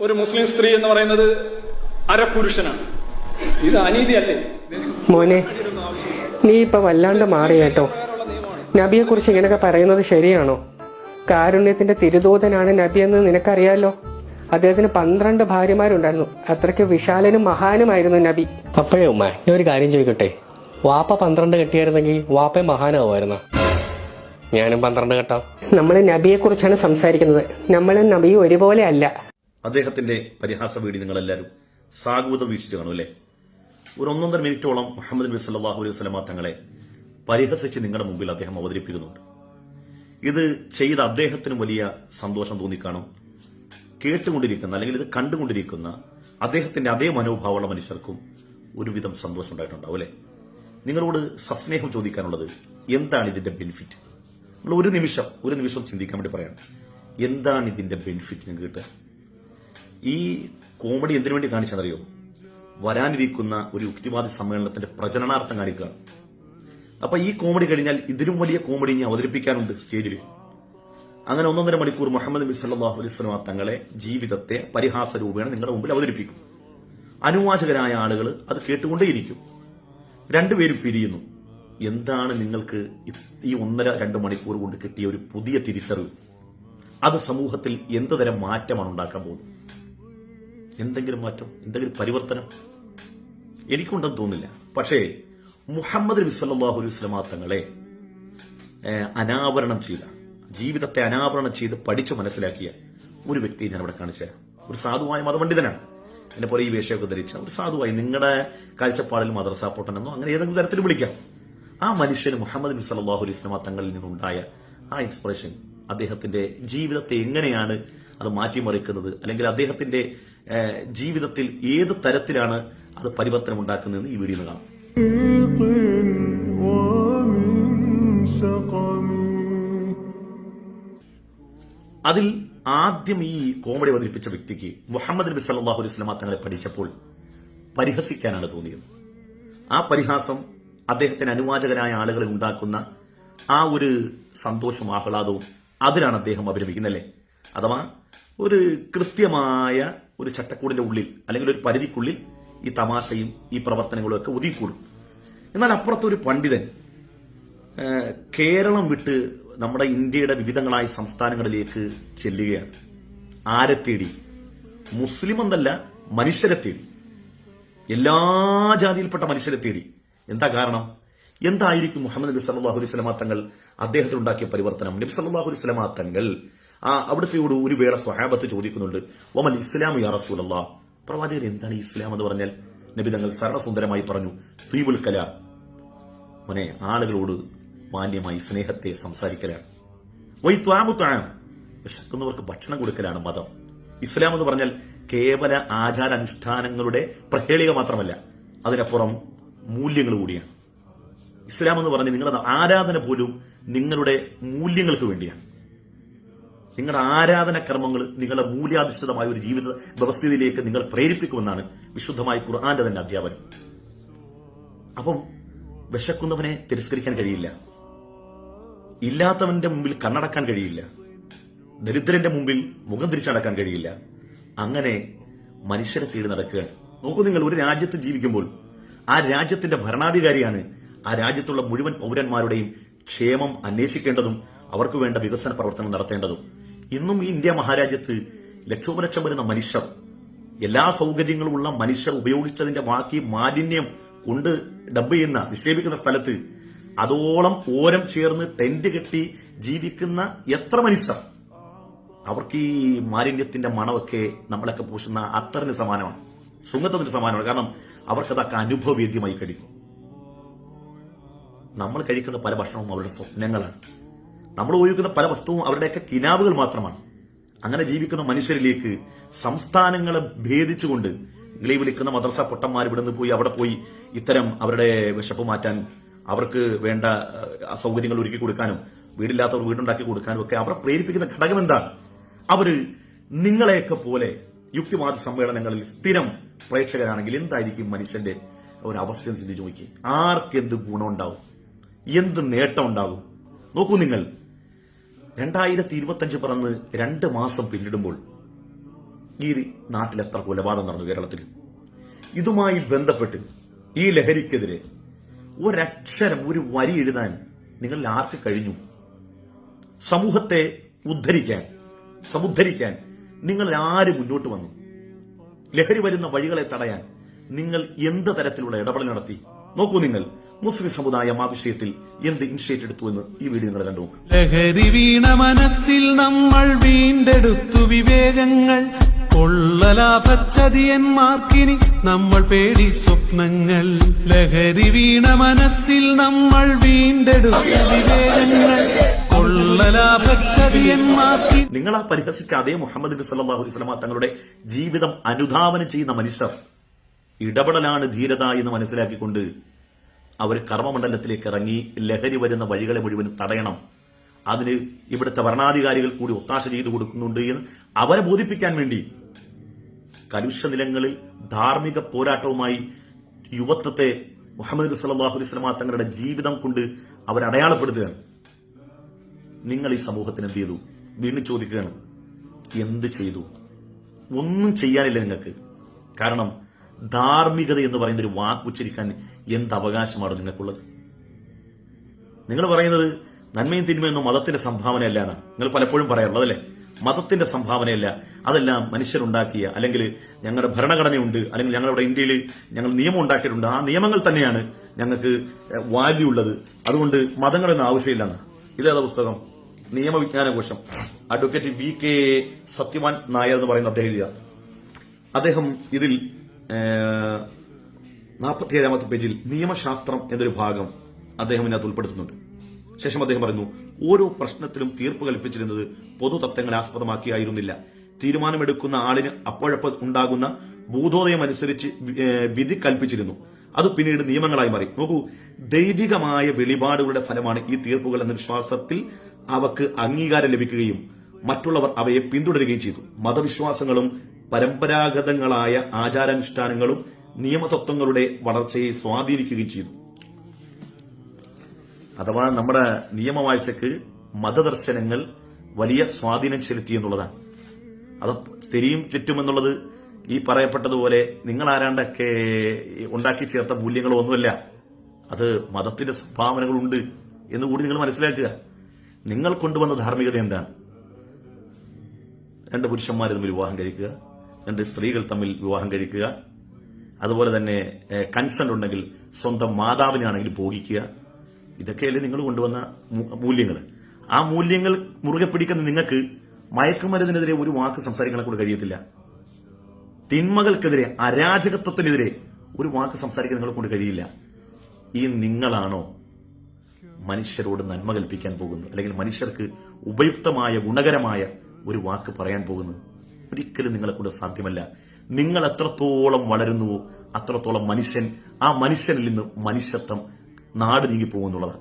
ഒരു മുസ്ലിം സ്ത്രീ എന്ന് പറയുന്നത് അരപുരുഷനാണ്. ഇത് അനീതിയല്ലേ? മോനെ നീ ഇപ്പൊ വല്ലാണ്ട് മാറി കേട്ടോ. നബിയെ കുറിച്ച് ഇങ്ങനെയൊക്കെ പറയുന്നത് ശരിയാണോ? കാരുണ്യത്തിന്റെ തിരുദൂതനാണ് നബി എന്ന് നിനക്കറിയാലോ? അദ്ദേഹത്തിന് പന്ത്രണ്ട് ഭാര്യമാരുണ്ടായിരുന്നു. അത്രയ്ക്ക് വിശാലനും മഹാനുമായിരുന്നു നബി. അപ്പോഴേ ഉമ്മ ഞാൻ ഒരു കാര്യം ചോദിക്കട്ടെ? വാപ്പ പന്ത്രണ്ട് കെട്ടിയായിരുന്നെങ്കിൽ വാപ്പ മഹാനാവുമായിരുന്നു ഞാനും പന്ത്രണ്ട് കെട്ടാം. നമ്മൾ നബിയെ കുറിച്ചാണ് സംസാരിക്കുന്നത്. നമ്മളും നബിയും ഒരുപോലെ അല്ല. അദ്ദേഹത്തിന്റെ പരിഹാസ വീഡിയോ നിങ്ങളെല്ലാവരും സാഗൂതം വീക്ഷിച്ചു കാണും അല്ലേ? ഒരു ഒന്നൊന്നര മിനിറ്റോളം മുഹമ്മദ് നബി സല്ലാഹു അലൈഹി വസ്ലമ തങ്ങളെ പരിഹസിച്ച് നിങ്ങളുടെ മുമ്പിൽ അദ്ദേഹം അവതരിപ്പിക്കുന്നുണ്ട്. ഇത് ചെയ്ത അദ്ദേഹത്തിനും വലിയ സന്തോഷം തോന്നിക്കാണും. കേട്ടുകൊണ്ടിരിക്കുന്ന അല്ലെങ്കിൽ ഇത് കണ്ടുകൊണ്ടിരിക്കുന്ന അദ്ദേഹത്തിന്റെ അതേ മനോഭാവമുള്ള മനുഷ്യർക്കും ഒരുവിധം സന്തോഷം ഉണ്ടായിട്ടുണ്ടാവും അല്ലെ? നിങ്ങളോട് സസ്നേഹം ചോദിക്കാനുള്ളത് എന്താണ് ഇതിന്റെ ബെനിഫിറ്റ് നമ്മൾ ഒരു നിമിഷം ഒരു നിമിഷം ചിന്തിക്കാൻ വേണ്ടി പറയണം. എന്താണ് ഇതിന്റെ ബെനിഫിറ്റ് നിങ്ങൾക്ക് കിട്ടുക? ഈ കോമഡി എന്തിനു വേണ്ടി കാണിച്ചെന്നറിയോ? വരാനിരിക്കുന്ന ഒരു യുക്തിവാദി സമ്മേളനത്തിന്റെ പ്രചരണാർത്ഥം കാണിക്കുകയാണ്. അപ്പൊ ഈ കോമഡി കഴിഞ്ഞാൽ ഇതിലും വലിയ കോമഡി ഇനി അവതരിപ്പിക്കാനുണ്ട് സ്റ്റേജിൽ അങ്ങനെ ഒന്നൊന്നര മണിക്കൂർ മുഹമ്മദ് നബി സല്ലാഹു അലൈഹി സ്വലമ തങ്ങളെ ജീവിതത്തെ പരിഹാസ രൂപേണ നിങ്ങളുടെ മുമ്പിൽ അവതരിപ്പിക്കും. അനുവാചകരായ ആളുകൾ അത് കേട്ടുകൊണ്ടേയിരിക്കും. രണ്ടുപേരും പിരിയുന്നു. എന്താണ് നിങ്ങൾക്ക് ഈ ഒന്നര രണ്ട് മണിക്കൂർ കൊണ്ട് കിട്ടിയ ഒരു പുതിയ തിരിച്ചറിവ്? അത് സമൂഹത്തിൽ എന്ത് തരം മാറ്റമാണ് ഉണ്ടാക്കാൻ പോകുന്നത്? എന്തെങ്കിലും മാറ്റം എന്തെങ്കിലും പരിവർത്തനം എനിക്കുണ്ടെന്ന് തോന്നില്ല പക്ഷേ മുഹമ്മദ് നബി സല്ലല്ലാഹു അലൈഹി വസല്ലമ തങ്ങളെ അനാവരണം ചെയ്ത ജീവിതത്തെ അനാവരണം ചെയ്ത് പഠിച്ചു മനസ്സിലാക്കിയ ഒരു വ്യക്തിയെ ഞാൻ അവിടെ കാണിച്ചു തരാം. ഒരു സാധുവായ മതപണ്ഡിതനാണ്. എന്നെ പോലെ ഈ വേഷമൊക്കെ ധരിച്ച ഒരു സാധുവായി നിങ്ങളുടെ കാഴ്ചപ്പാടിൽ മദ്രസ പൊട്ടനെന്നോ അങ്ങനെ ഏതെങ്കിലും തരത്തിൽ വിളിക്കാം. ആ മനുഷ്യന് മുഹമ്മദ് നബി സല്ലല്ലാഹു അലൈഹി വസല്ലമ തങ്ങളിൽ നിന്നുണ്ടായ ആ ഇൻസ്പിറേഷൻ അദ്ദേഹത്തിന്റെ ജീവിതത്തെ എങ്ങനെയാണ് അത് മാറ്റിമറിക്കുന്നത് അല്ലെങ്കിൽ അദ്ദേഹത്തിന്റെ ജീവിതത്തിൽ ഏത് തരത്തിലാണ് അത് പരിവർത്തനം ഉണ്ടാക്കുന്നതെന്ന് ഈ വീഡിയോ കാണാം. അതിൽ ആദ്യം ഈ കോമഡി അവതരിപ്പിച്ച വ്യക്തിക്ക് മുഹമ്മദ് നബി സല്ലാഹു അലൈഹി സ്വലാം തങ്ങളെ പഠിച്ചപ്പോൾ പരിഹസിക്കാനാണ് തോന്നിയത്. ആ പരിഹാസം അദ്ദേഹത്തിന് അനുവാചകരായ ആളുകളെ ഉണ്ടാക്കുന്ന ആ ഒരു സന്തോഷം ആഹ്ലാദവും അതിലാണ് അദ്ദേഹം അഭിനമിക്കുന്നല്ലേ അഥവാ ഒരു കൃത്യമായ ഒരു ചട്ടക്കൂടിന്റെ ഉള്ളിൽ അല്ലെങ്കിൽ ഒരു പരിധിക്കുള്ളിൽ ഈ തമാശയും ഈ പ്രവർത്തനങ്ങളും ഒക്കെ ഒതുങ്ങിക്കൂടും. എന്നാൽ അപ്പുറത്തൊരു പണ്ഡിതൻ കേരളം വിട്ട് നമ്മുടെ ഇന്ത്യയുടെ വിവിധങ്ങളായ സംസ്ഥാനങ്ങളിലേക്ക് ചെല്ലുകയാണ്. ആരെ തേടി? മുസ്ലിം എന്നല്ല മനുഷ്യരെ തേടി. എല്ലാ ജാതിയിൽപ്പെട്ട മനുഷ്യരെ തേടി. എന്താ കാരണം? എന്തായിരിക്കും മുഹമ്മദ് നബി സല്ലല്ലാഹു അലൈഹി വസല്ലമ തങ്ങൾ അദ്ദേഹത്തിൽ ഉണ്ടാക്കിയ പരിവർത്തനം? നബി സല്ലല്ലാഹു അലൈഹി വസല്ലമ തങ്ങൾ ആ അവിടുത്തെയോട് ഒരു വേള സ്വഹാബത്ത് ചോദിക്കുന്നുണ്ട്. ഒമൽ ഇസ്ലാം യാ റസൂലല്ലാ? പ്രവാചകൻ എന്താണ് ഇസ്ലാം എന്ന് പറഞ്ഞാൽ? നബി തങ്ങൾ സരളസുന്ദരമായി പറഞ്ഞു തീബുൽ കല. മോനെ ആളുകളോട് മാന്യമായി സ്നേഹത്തെ സംസാരിക്കലാണ്. വൈ ത്വാമു ത്വാം. വിശക്കുന്നവർക്ക് ഭക്ഷണം കൊടുക്കലാണ് മതം. ഇസ്ലാം എന്ന് പറഞ്ഞാൽ കേവല ആചാരാനുഷ്ഠാനങ്ങളുടെ പ്രഹേളിക മാത്രമല്ല അതിനപ്പുറം മൂല്യങ്ങൾ കൂടിയാണ്. ഇസ്ലാം എന്ന് പറഞ്ഞാൽ നിങ്ങളുടെ ആരാധന പോലും നിങ്ങളുടെ മൂല്യങ്ങൾക്ക് വേണ്ടിയാണ്. നിങ്ങളുടെ ആരാധന കർമ്മങ്ങൾ നിങ്ങളുടെ മൂല്യാധിഷ്ഠിതമായ ഒരു ജീവിത വ്യവസ്ഥിതിയിലേക്ക് നിങ്ങൾ പ്രേരിപ്പിക്കുമെന്നാണ് വിശുദ്ധമായ ഖുർആാന്റെ തന്നെ അധ്യാപനം. അപ്പം വിശക്കുന്നവനെ തിരസ്കരിക്കാൻ കഴിയില്ല. ഇല്ലാത്തവന്റെ മുമ്പിൽ കണ്ണടക്കാൻ കഴിയില്ല. ദരിദ്രന്റെ മുമ്പിൽ മുഖം തിരിച്ചടക്കാൻ കഴിയില്ല. അങ്ങനെ മനുഷ്യരെ തേടി നടക്കുകയാണ്. നോക്കൂ നിങ്ങൾ ഒരു രാജ്യത്ത് ജീവിക്കുമ്പോൾ ആ രാജ്യത്തിന്റെ ഭരണാധികാരിയാണ് ആ രാജ്യത്തുള്ള മുഴുവൻ പൗരന്മാരുടെയും ക്ഷേമം അന്വേഷിക്കേണ്ടതും അവർക്ക് വേണ്ട വികസന പ്രവർത്തനം നടത്തേണ്ടതും. ഇന്നും ഈ ഇന്ത്യ മഹാരാജ്യത്ത് ലക്ഷോപലക്ഷം വരുന്ന മനുഷ്യർ എല്ലാ സൗകര്യങ്ങളും ഉള്ള മനുഷ്യർ ഉപയോഗിച്ചതിന്റെ ബാക്കി മാലിന്യം കൊണ്ട് ഡബ് ചെയ്യുന്ന നിക്ഷേപിക്കുന്ന സ്ഥലത്ത് അതോളം ഓരം ചേർന്ന് ടെന്റ് കെട്ടി ജീവിക്കുന്ന എത്ര മനുഷ്യർ? അവർക്ക് ഈ മാലിന്യത്തിന്റെ മണമൊക്കെ നമ്മളൊക്കെ പൂശുന്ന അത്തറിന് സമാനമാണ് സുഗന്ധത്തിന് സമാനമാണ്. കാരണം അവർക്കതൊക്കെ അനുഭവവേദ്യമായി കഴിക്കും നമ്മൾ കഴിക്കുന്ന പല ഭക്ഷണവും അവരുടെ സ്വപ്നങ്ങളാണ്. നമ്മൾ ഉപയോഗിക്കുന്ന പല വസ്തുവും അവരുടെയൊക്കെ കിനാവുകൾ മാത്രമാണ്. അങ്ങനെ ജീവിക്കുന്ന മനുഷ്യരിലേക്ക് സംസ്ഥാനങ്ങളെ ഭേദിച്ചുകൊണ്ട് നിങ്ങളീ വിളിക്കുന്ന മദ്രസ പൊട്ടന്മാർ ഇവിടെ നിന്ന് പോയി അവിടെ പോയി ഇത്തരം അവരുടെ വിശപ്പ് മാറ്റാൻ അവർക്ക് വേണ്ട സൗകര്യങ്ങൾ ഒരുക്കി കൊടുക്കാനും വീടില്ലാത്തവർ വീടുണ്ടാക്കി കൊടുക്കാനും ഒക്കെ അവരെ പ്രേരിപ്പിക്കുന്ന ഘടകം എന്താണ്? അവർ നിങ്ങളെയൊക്കെ പോലെ യുക്തിവാദ സമ്മേളനങ്ങളിൽ സ്ഥിരം പ്രേക്ഷകരാണെങ്കിൽ എന്തായിരിക്കും മനുഷ്യന്റെ ഒരു അവസ്ഥ എന്ന് ചിന്തിച്ചു നോക്കി ആർക്കെന്ത് ഗുണമുണ്ടാവും? എന്ത് നേട്ടം ഉണ്ടാകും നോക്കൂ നിങ്ങൾ. രണ്ടായിരത്തി ഇരുപത്തഞ്ച് പറന്ന് രണ്ട് മാസം പിന്നിടുമ്പോൾ ഈ നാട്ടിൽ എത്ര കൊലപാതകം നടന്നു കേരളത്തിൽ? ഇതുമായി ബന്ധപ്പെട്ട് ഈ ലഹരിക്കെതിരെ ഒരക്ഷരം ഒരു വരി എഴുതാൻ നിങ്ങളിൽ ആർക്ക് കഴിഞ്ഞു? സമൂഹത്തെ ഉദ്ധരിക്കാൻ സമുദ്ധരിക്കാൻ നിങ്ങൾ ആര് മുന്നോട്ട് വന്നു? ലഹരി വരുന്ന വഴികളെ തടയാൻ നിങ്ങൾ എന്ത് തരത്തിലുള്ള ഇടപെടൽ നടത്തി? നോക്കൂ നിങ്ങൾ. മുസ്ലിം സമുദായം ആ വിഷയത്തിൽ എന്ത് ഇനിഷ്യേറ്റ് എടുത്തു എന്ന് ഈ വീഡിയോ നിങ്ങൾ കണ്ടു ലഹരി വീണ മനസ്സിൽ നമ്മൾ വീണ്ടെടുത്തു വിവേകങ്ങൾ. കൊള്ളലാഭച്ചതിയന്മാർക്കിനി നമ്മൾ പേടി സ്വപ്നങ്ങൾ. ലഹരി വീണ മനസ്സിൽ നമ്മൾ വീണ്ടെടുത്തു വിവേകങ്ങൾ. നിങ്ങൾ ആ പരിഹസിച്ച അതേ മുഹമ്മദ് നബി സല്ലല്ലാഹു അലൈഹി വസല്ലമ തങ്ങളുടെ ജീവിതം അനുധാവനം ചെയ്യുന്ന മനുഷ്യർ ഇടപെടലാണ് ധീരത എന്ന് മനസ്സിലാക്കിക്കൊണ്ട് അവർ കർമ്മമണ്ഡലത്തിലേക്ക് ഇറങ്ങി ലഹരി വരുന്ന വഴികളെ മുഴുവൻ തടയണം. അതിന് ഇവിടുത്തെ ഭരണാധികാരികൾ കൂടി ഒത്താശ ചെയ്തു കൊടുക്കുന്നുണ്ട് എന്ന് അവരെ ബോധിപ്പിക്കാൻ വേണ്ടി കലുഷ നിലങ്ങളിൽ ധാർമ്മിക പോരാട്ടവുമായി യുവത്വത്തെ മുഹമ്മദ് സലാഹു വസല്ലമ തങ്ങളുടെ ജീവിതം കൊണ്ട് അവർ അടയാളപ്പെടുത്തുകയാണ്. നിങ്ങൾ ഈ സമൂഹത്തിന് എന്ത് ചെയ്തു? വീണ്ടും ചോദിക്കുകയാണ് എന്ത് ചെയ്തു? ഒന്നും ചെയ്യാനില്ല നിങ്ങൾക്ക്. കാരണം ധാർമ്മികത എന്ന് പറയുന്ന ഒരു വാക്ക് ഉച്ചരിക്കാൻ എന്ത് അവകാശമാണ് നിങ്ങൾക്കുള്ളത്? നിങ്ങൾ പറയുന്നത് നന്മയും തിന്മയൊന്നും മതത്തിന്റെ സംഭാവനയല്ല എന്നാണ്. നിങ്ങൾ പലപ്പോഴും പറയാറുള്ളത് അല്ലേ? മതത്തിന്റെ സംഭാവനയല്ല. അതെല്ലാം മനുഷ്യരുണ്ടാക്കിയ അല്ലെങ്കിൽ ഞങ്ങളുടെ ഭരണഘടനയുണ്ട് അല്ലെങ്കിൽ ഞങ്ങളുടെ ഇന്ത്യയിൽ ഞങ്ങൾ നിയമം ഉണ്ടാക്കിയിട്ടുണ്ട്. ആ നിയമങ്ങൾ തന്നെയാണ് ഞങ്ങൾക്ക് വാല്യൂ ഉള്ളത്. അതുകൊണ്ട് മതങ്ങളൊന്നും ആവശ്യമില്ലെന്ന് ഇതേതാ പുസ്തകം? നിയമവിജ്ഞാനകോശം. Advocate V K Sathyavan Nair എന്ന് പറയുന്ന അദ്ദേഹം ഇതിൽ നാൽപ്പത്തിയേഴാമത്തെ പേജിൽ നിയമശാസ്ത്രം എന്നൊരു ഭാഗം അദ്ദേഹം ഇതിനകത്ത് ഉൾപ്പെടുത്തുന്നുണ്ട്. ശേഷം അദ്ദേഹം പറയുന്നു ഓരോ പ്രശ്നത്തിലും തീർപ്പ് കൽപ്പിച്ചിരുന്നത് പൊതു തത്വങ്ങളെ ആസ്പദമാക്കിയായിരുന്നില്ല തീരുമാനമെടുക്കുന്ന ആളിന് അപ്പോഴപ്പോൾ ഉണ്ടാകുന്ന ബോധോദയം അനുസരിച്ച് വി- വിധി കൽപ്പിച്ചിരുന്നു. അത് പിന്നീട് നിയമങ്ങളായി മാറി. നോക്കൂ ദൈവികമായ വെളിപാടുകളുടെ ഫലമാണ് ഈ തീർപ്പുകൾ എന്ന വിശ്വാസത്തിൽ അവക്ക് അംഗീകാരം ലഭിക്കുകയും മറ്റുള്ളവർ അവയെ പിന്തുടരുകയും ചെയ്തു. മതവിശ്വാസങ്ങളും പരമ്പരാഗതങ്ങളായ ആചാരാനുഷ്ഠാനങ്ങളും നിയമതത്വങ്ങളുടെ വളർച്ചയെ സ്വാധീനിക്കുകയും ചെയ്തു. അഥവാ നമ്മുടെ നിയമവാഴ്ചക്ക് മതദർശനങ്ങൾ വലിയ സ്വാധീനം ചെലുത്തി എന്നുള്ളതാണ്. അത് സ്ഥിരിയും ചുറ്റുമെന്നുള്ളത് ഈ പറയപ്പെട്ടതുപോലെ നിങ്ങൾ ആരാണ്ടൊക്കെ ഉണ്ടാക്കി ചേർത്ത മൂല്യങ്ങളോ ഒന്നുമല്ല. അത് മതത്തിന്റെ സംഭാവനകളുണ്ട് എന്ന് കൂടി നിങ്ങൾ മനസ്സിലാക്കുക. നിങ്ങൾ കൊണ്ടുവന്ന ധാർമ്മികത എന്താണ്? രണ്ട് പുരുഷന്മാർ തമ്മിൽ വിവാഹം കഴിക്കുക. രണ്ട് സ്ത്രീകൾ തമ്മിൽ വിവാഹം കഴിക്കുക. അതുപോലെ തന്നെ കൺസെന്റ് ഉണ്ടെങ്കിൽ സ്വന്തം മാതാവിനാണെങ്കിൽ ഭോഗിക്കുക. ഇതൊക്കെയല്ലേ നിങ്ങൾ കൊണ്ടുവന്ന മൂല്യങ്ങൾ. ആ മൂല്യങ്ങൾ മുറുകെ പിടിക്കുന്ന നിങ്ങൾക്ക് മയക്കുമരുന്നിനെതിരെ ഒരു വാക്ക് സംസാരിക്കാൻ കൂടെ കഴിയത്തില്ല. തിന്മകൾക്കെതിരെ അരാജകത്വത്തിനെതിരെ ഒരു വാക്ക് സംസാരിക്കാൻ നിങ്ങളെ കൊണ്ട് കഴിയില്ല. ഈ നിങ്ങളാണോ മനുഷ്യരോട് നന്മ കൽപ്പിക്കാൻ പോകുന്നത്? അല്ലെങ്കിൽ മനുഷ്യർക്ക് ഉപയുക്തമായ ഗുണകരമായ ഒരു വാക്ക് പറയാൻ പോകുന്നത്? ഒരിക്കലും നിങ്ങളെ കൊണ്ട് സാധ്യമല്ല. നിങ്ങൾ എത്രത്തോളം വളരുന്നുവോ അത്രത്തോളം മനുഷ്യൻ ആ മനുഷ്യനിൽ നിന്ന് മനുഷ്യത്വം നാട് നീങ്ങി പോകുന്നുള്ളതാണ്.